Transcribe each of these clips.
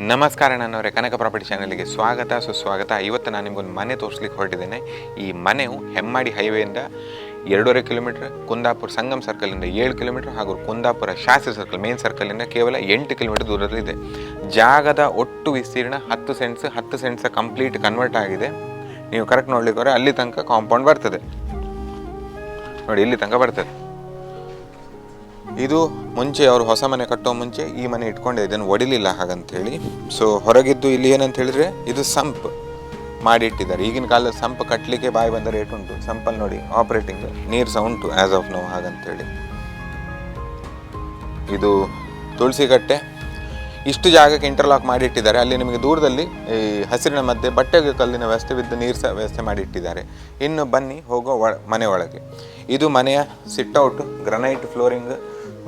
ನಮಸ್ಕಾರ, ನನ್ನವರೇ. ಕನಕ ಪ್ರಾಪರ್ಟಿ ಚಾನಲ್ಗೆ ಸ್ವಾಗತ, ಸುಸ್ವಾಗತ. ಇವತ್ತು ನಾನು ನಿಮಗೊಂದು ಮನೆ ತೋರಿಸ್ಲಿಕ್ಕೆ ಹೊರಟಿದ್ದೇನೆ. ಈ ಮನೆಯು ಹೆಮ್ಮಾಡಿ ಹೈವೇಯಿಂದ ಎರಡೂವರೆ ಕಿಲೋಮೀಟ್ರ್, ಕುಂದಾಪುರ ಸಂಗಮ್ ಸರ್ಕಲಿಂದ ಏಳು ಕಿಲೋಮೀಟ್ರ್ ಹಾಗೂ ಕುಂದಾಪುರ ಶಾಸ್ತ್ರಿ ಸರ್ಕಲ್, ಮೇನ್ ಸರ್ಕಲಿಂದ ಕೇವಲ ಎಂಟು ಕಿಲೋಮೀಟರ್ ದೂರದಲ್ಲಿದೆ ಜಾಗದ ಒಟ್ಟು ವಿಸ್ತೀರ್ಣ ಹತ್ತು ಸೆಂಟ್ಸ್ ಹತ್ತು ಸೆಂಟ್ಸ್ ಕಂಪ್ಲೀಟ್ ಕನ್ವರ್ಟ್ ಆಗಿದೆ. ನೀವು ಕರೆಕ್ಟ್ ನೋಡ್ಲಿಕ್ಕೆ ಹೋದರೆ ಅಲ್ಲಿ ತನಕ ಕಾಂಪೌಂಡ್ ಬರ್ತದೆ. ನೋಡಿ, ಇಲ್ಲಿ ತನಕ ಬರ್ತದೆ. ಇದು ಮುಂಚೆ ಅವರು ಹೊಸ ಮನೆ ಕಟ್ಟೋ ಮುಂಚೆ ಈ ಮನೆ ಇಟ್ಕೊಂಡೆ ಇದನ್ನು ಒಡಿಲಿಲ್ಲ ಹಾಗಂತೇಳಿ. ಸೊ ಹೊರಗಿದ್ದು ಇಲ್ಲಿ ಏನಂತ ಹೇಳಿದ್ರೆ ಇದು ಸಂಪ್ ಮಾಡಿಟ್ಟಿದ್ದಾರೆ. ಈಗಿನ ಕಾಲದ ಸಂಪ್ ಕಟ್ಟಲಿಕ್ಕೆ ಬಾಯಿ ಬಂದ ರೇಟ್ ಉಂಟು. ಸಂಪಲ್ಲಿ ನೋಡಿ ಆಪರೇಟಿಂಗ್ ನೀರು ಸಹ ಉಂಟು ಆ್ಯಸ್ ಆಫ್ ನೋ ಹಾಗಂತೇಳಿ. ಇದು ತುಳಸಿ ಕಟ್ಟೆ. ಇಷ್ಟು ಜಾಗಕ್ಕೆ ಇಂಟರ್ಲಾಕ್ ಮಾಡಿಟ್ಟಿದ್ದಾರೆ. ಅಲ್ಲಿ ನಿಮಗೆ ದೂರದಲ್ಲಿ ಈ ಹಸಿರಿನ ಮಧ್ಯೆ ಬಟ್ಟೆಗೆ ಕಲ್ಲಿನ ವ್ಯವಸ್ಥೆ ಬಿದ್ದು ನೀರು ಸಹ ವ್ಯವಸ್ಥೆ ಮಾಡಿಟ್ಟಿದ್ದಾರೆ. ಇನ್ನು ಬನ್ನಿ ಹೋಗೋ ಒಳ ಮನೆ ಒಳಗೆ. ಇದು ಮನೆಯ ಸಿಟ್ಔಟ್ ಗ್ರನೈಟ್ ಫ್ಲೋರಿಂಗ್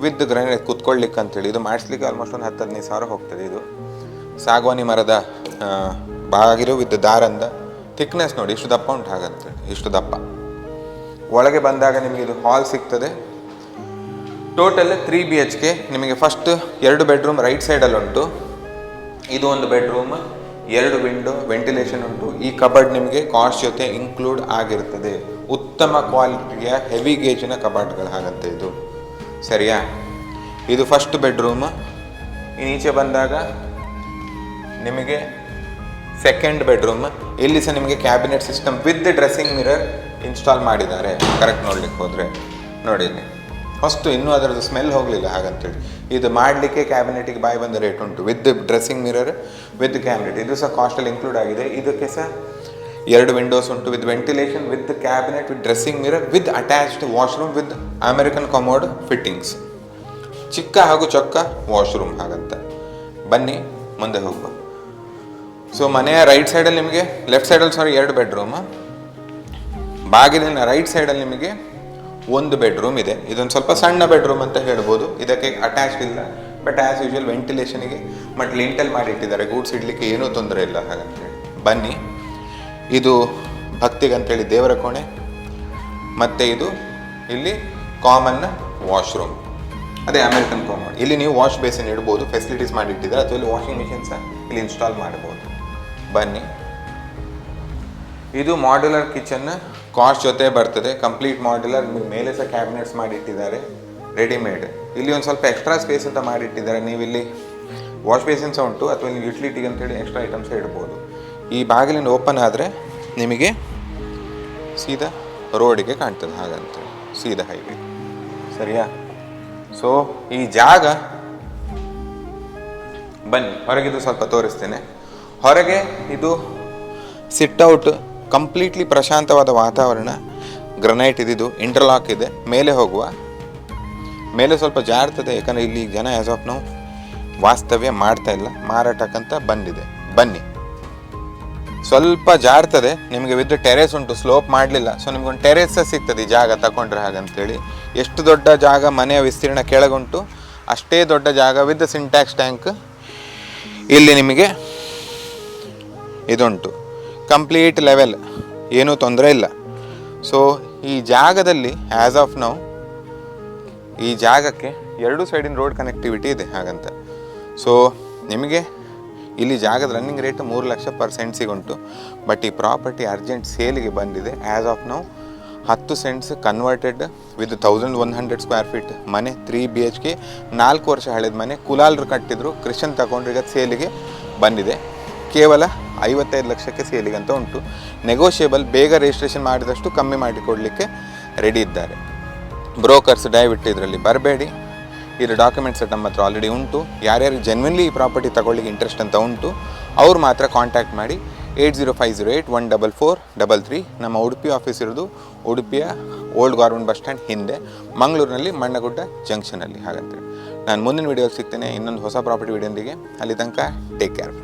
ವಿತ್ ಗ್ರಹಣ ಕುತ್ಕೊಳ್ಳಿಕ್ಕೆ ಅಂತೇಳಿ. ಇದು ಮಾಡಿಸ್ಲಿಕ್ಕೆ ಆಲ್ಮೋಸ್ಟ್ ಒಂದು ಹತ್ತು ಹದಿನೈದು ಸಾವಿರ ಹೋಗ್ತದೆ ಇದು. ಸಾಗವಾನಿ ಮರದ ಬಾಗಿಲು ವಿದ್ ದಾರಂದ ಥಿಕ್ನೆಸ್ ನೋಡಿ ಇಷ್ಟು ದಪ್ಪ ಉಂಟು ಹಾಗಂತೇಳಿ ಇಷ್ಟು ದಪ್ಪ. ಒಳಗೆ ಬಂದಾಗ ನಿಮಗೆ ಇದು ಹಾಲ್ ಸಿಗ್ತದೆ. Total three B H K ನಿಮಗೆ ಫಸ್ಟ್ ಎರಡು ಬೆಡ್ರೂಮ್ ರೈಟ್ ಸೈಡಲ್ಲಿ ಉಂಟು. ಇದು ಒಂದು ಬೆಡ್ರೂಮ್ ಎರಡು ವಿಂಡೋ ವೆಂಟಿಲೇಷನ್ ಉಂಟು. ಈ ಕಬರ್ಡ್ ನಿಮಗೆ ಕಾಸ್ಟ್ ಜೊತೆ ಇನ್ಕ್ಲೂಡ್ ಆಗಿರ್ತದೆ. ಉತ್ತಮ ಕ್ವಾಲಿಟಿಯ ಹೆವಿ ಗೇಜಿನ ಕಬಾರ್ಡ್ಗಳು ಹಾಗಂತೆ ಇದು. ಸರಿಯಾ? ಇದು ಫಸ್ಟ್ ಬೆಡ್ರೂಮ್ ಈಚೆ ಬಂದಾಗ ನಿಮಗೆ ಸೆಕೆಂಡ್ ಬೆಡ್ರೂಮ್ ಇಲ್ಲಿ ಸಹ ನಿಮಗೆ cabinet system with dressing mirror install ಮಾಡಿದ್ದಾರೆ. ಕರೆಕ್ಟ್ ನೋಡ್ಲಿಕ್ಕೆ ಹೋದರೆ. ನೋಡಿ ಫಸ್ಟು ಇನ್ನೂ ಅದರದ್ದು ಸ್ಮೆಲ್ ಹೋಗಲಿಲ್ಲ ಹಾಗಂತೇಳಿ. ಇದು ಮಾಡಲಿಕ್ಕೆ ಕ್ಯಾಬಿನೆಟಿಗೆ ಬಾಯಿ ಬಂದ ರೇಟ್ ಉಂಟು. With dressing mirror with cabinet ಇದು ಸಹ ಕಾಸ್ಟಲ್ಲಿ ಇನ್ಕ್ಲೂಡ್ ಆಗಿದೆ. ಇದಕ್ಕೆ ಸಹ ಎರಡು ವಿಂಡೋಸ್ ಉಂಟು with ventilation with cabinet with dressing mirror with attached washroom with American commode fittings ಚಿಕ್ಕ ಹಾಗೂ ಚೊಕ್ಕ ವಾಶ್ರೂಮ್ ಹಾಗಂತ. ಬನ್ನಿ, ಮುಂದೆ ಹೋಗುವ. ಸೊ ಮನೆಯ ರೈಟ್ ಸೈಡಲ್ಲಿ ನಿಮಗೆ ಲೆಫ್ಟ್ ಸೈಡಲ್ಲಿ ಸಾರಿ ಎರಡು ಬೆಡ್ರೂಮ್ ಬಾಗಿಲಿನ ರೈಟ್ ಸೈಡಲ್ಲಿ ನಿಮಗೆ ಒಂದು ಬೆಡ್ರೂಮ್ ಇದೆ. ಇದೊಂದು ಸ್ವಲ್ಪ ಸಣ್ಣ ಬೆಡ್ರೂಮ್ ಅಂತ ಹೇಳ್ಬೋದು. ಇದಕ್ಕೆ ಅಟ್ಯಾಚ್ಡ್ ಇಲ್ಲ. ಬಟ್ ಆ್ಯಸ್ ಯೂಶುವಲ್ ವೆಂಟಿಲೇಷನಿಗೆ ಬಟ್ ಲಿಂಟಲ್ ಮಾಡಿಟ್ಟಿದ್ದಾರೆ. ಗೂಡ್ಸ್ ಇಡಲಿಕ್ಕೆ ಏನೂ ತೊಂದರೆ ಇಲ್ಲ ಹಾಗಂತ ಹೇಳಿ. ಬನ್ನಿ. ಇದು ಭಕ್ತಿಗಂತೇಳಿ ದೇವರ ಕೋಣೆ, ಮತ್ತು ಇದು ಇಲ್ಲಿ ಕಾಮನ್ ವಾಶ್ರೂಮ್ ಅದೇ ಅಮೆರಿಕನ್ ಕಾಮನ್ ಇಲ್ಲಿ ನೀವು ವಾಶ್ ಬೇಸಿನ್ ಇಡ್ಬೋದು ಫೆಸಿಲಿಟೀಸ್ ಮಾಡಿ ಇಟ್ಟಿದ್ದಾರೆ ಅಥವಾ ಇಲ್ಲಿ ವಾಷಿಂಗ್ ಮಿಷಿನ್ ಸಹ ಇಲ್ಲಿ ಇನ್ಸ್ಟಾಲ್ ಮಾಡ್ಬೋದು? ಬನ್ನಿ. ಇದು ಮಾಡ್ಯುಲರ್ ಕಿಚನ್ ಕಾಸ್ಟ್ ಜೊತೆ ಬರ್ತದೆ. ಕಂಪ್ಲೀಟ್ ಮಾಡ್ಯುಲರ್ ಮೇಲೆ ಸಹ ಕ್ಯಾಬಿನೆಟ್ಸ್ ಮಾಡಿಟ್ಟಿದ್ದಾರೆ ರೆಡಿಮೇಡ್ ಇಲ್ಲಿ ಒಂದು ಸ್ವಲ್ಪ ಎಕ್ಸ್ಟ್ರಾ ಸ್ಪೇಸ್ ಅಂತ ಮಾಡಿಟ್ಟಿದ್ದಾರೆ. ನೀವು ಇಲ್ಲಿ ವಾಶ್ ಬೇಸಿನ್ ಸಹ ಉಂಟು, ಅಥವಾ ನೀವು ಯುಟಿಲಿಟಿಗೆ ಅಂತೇಳಿ ಎಕ್ಸ್ಟ್ರಾ ಐಟಮ್ಸ್ ಇಡ್ಬೋದು. ಈ ಬಾಗಿಲಿನ ಓಪನ್ ಆದರೆ ನಿಮಗೆ ಸೀದಾ ರೋಡಿಗೆ ಕಾಣ್ತದೆ ಹಾಗಂತ ಸೀದಾ ಹೈವೇ. ಸರಿಯಾ? ಸೊ ಈ ಜಾಗ, ಬನ್ನಿ ಹೊರಗಿದು ಸ್ವಲ್ಪ ತೋರಿಸ್ತೇನೆ. ಹೊರಗೆ ಇದು ಸಿಟ್ಔಟ್ ಕಂಪ್ಲೀಟ್ಲಿ ಪ್ರಶಾಂತವಾದ ವಾತಾವರಣ ಗ್ರನೈಟ್ ಇದ್ದಿದ್ದು ಇಂಟರ್ಲಾಕ್ ಇದೆ, ಮೇಲೆ ಹೋಗುವ. ಮೇಲೆ ಸ್ವಲ್ಪ ಜಾರ್ತದೆ, ಯಾಕಂದರೆ ಇಲ್ಲಿ ಜನ ಆ್ಯಸ್ ಆಫ್ ನಾವು ವಾಸ್ತವ್ಯ ಮಾಡ್ತಾ ಇಲ್ಲ, ಮಾರಾಟಕ್ಕಂತ ಬಂದಿದೆ. ಬನ್ನಿ. ಸ್ವಲ್ಪ ಜಾರ್ತದೆ, ನಿಮಗೆ ವಿದ್ ಟೆರೆಸ್ ಉಂಟು ಸ್ಲೋಪ್ ಮಾಡಲಿಲ್ಲ. ಸೊ ನಿಮ್ಗೊಂದು ಟೆರೇಸ್ ಸಿಗ್ತದೆ ಈ ಜಾಗ ತಗೊಂಡ್ರೆ ಹಾಗಂತೇಳಿ. ಎಷ್ಟು ದೊಡ್ಡ ಜಾಗ ಮನೆಯ ವಿಸ್ತೀರ್ಣ ಕೆಳಗುಂಟು, ಅಷ್ಟೇ ದೊಡ್ಡ ಜಾಗ ವಿತ್ ಸಿಂಟ್ಯಾಕ್ಸ್ ಟ್ಯಾಂಕ್ ಇಲ್ಲಿ ನಿಮಗೆ ಇದುಂಟು. ಕಂಪ್ಲೀಟ್ ಲೆವೆಲ್ ಏನೂ ತೊಂದರೆ ಇಲ್ಲ. ಸೊ ಈ ಜಾಗದಲ್ಲಿ ಆ್ಯಸ್ ಆಫ್ ನೌ ಈ ಜಾಗಕ್ಕೆ ಎರಡು ಸೈಡಿನ ರೋಡ್ ಕನೆಕ್ಟಿವಿಟಿ ಇದೆ ಹಾಗಂತ. ಸೊ ನಿಮಗೆ ಇಲ್ಲಿ ಜಾಗದ ರನ್ನಿಂಗ್ ರೇಟ್ ಮೂರು ಲಕ್ಷ ಪರ್ ಸೆಂಟ್ಸಿಗೆ ಉಂಟು ಬಟ್ ಈ ಪ್ರಾಪರ್ಟಿ ಅರ್ಜೆಂಟ್ ಸೇಲಿಗೆ ಬಂದಿದೆ. ಆ್ಯಸ್ ಆಫ್ ನೌ ಹತ್ತು cents converted with thousand one hundred square feet ಮನೆ ತ್ರೀ ಬಿ ಎಚ್ ಕೆ ನಾಲ್ಕು ವರ್ಷ ಹಳೆದ ಮನೆ. ಕುಲಾಲ್ರು ಕಟ್ಟಿದ್ರು ಕ್ರಿಶ್ಚನ್ ತಗೊಂಡ್ರು ಈಗ ಸೇಲಿಗೆ ಬಂದಿದೆ. ಕೇವಲ ಐವತ್ತೈದು ಲಕ್ಷಕ್ಕೆ ಸೇಲಿಗೆ ಅಂತ ಉಂಟು. ನೆಗೋಷಿಯೇಬಲ್ ಬೇಗ ರಿಜಿಸ್ಟ್ರೇಷನ್ ಮಾಡಿದಷ್ಟು ಕಮ್ಮಿ ಮಾಡಿಕೊಡಲಿಕ್ಕೆ ರೆಡಿ ಇದ್ದಾರೆ. ಬ್ರೋಕರ್ಸ್ ದಯವಿಟ್ಟು ಇದರಲ್ಲಿ ಬರಬೇಡಿ. ಇದು ಡಾಕ್ಯುಮೆಂಟ್ಸ್ ನಮ್ಮ ಹತ್ರ ಆಲ್ರೆಡಿ ಉಂಟು. ಯಾರ್ಯಾರು ಜೆನ್ವಿನ್ಲಿ ಈ ಪ್ರಾಪರ್ಟಿ ತಗೊಳ್ಳಿಕ್ಕೆ ಇಂಟ್ರೆಸ್ಟ್ ಅಂತ ಉಂಟು, ಅವ್ರು ಮಾತ್ರ ಕಾಂಟ್ಯಾಕ್ಟ್ ಮಾಡಿ eight zero five zero eight one double four double three ನಮ್ಮ ಉಡುಪಿ ಆಫೀಸ್ ಇರೋದು ಉಡುಪಿಯ ಓಲ್ಡ್ ಗೌರ್ಮೆಂಟ್ ಬಸ್ ಸ್ಟ್ಯಾಂಡ್ ಹಿಂದೆ, ಮಂಗಳೂರಿನಲ್ಲಿ ಮಣ್ಣಗುಡ್ಡ ಜಂಕ್ಷನಲ್ಲಿ ಹಾಗಂತೇಳಿ ನಾನು ಮುಂದಿನ ವೀಡಿಯೋಗೆ ಸಿಗ್ತೇನೆ. ಇನ್ನೊಂದು ಹೊಸ ಪ್ರಾಪರ್ಟಿ ವೀಡಿಯೋಂದಿಗೆ ಅಲ್ಲಿ ತನಕ ಟೇಕ್ ಕೇರ್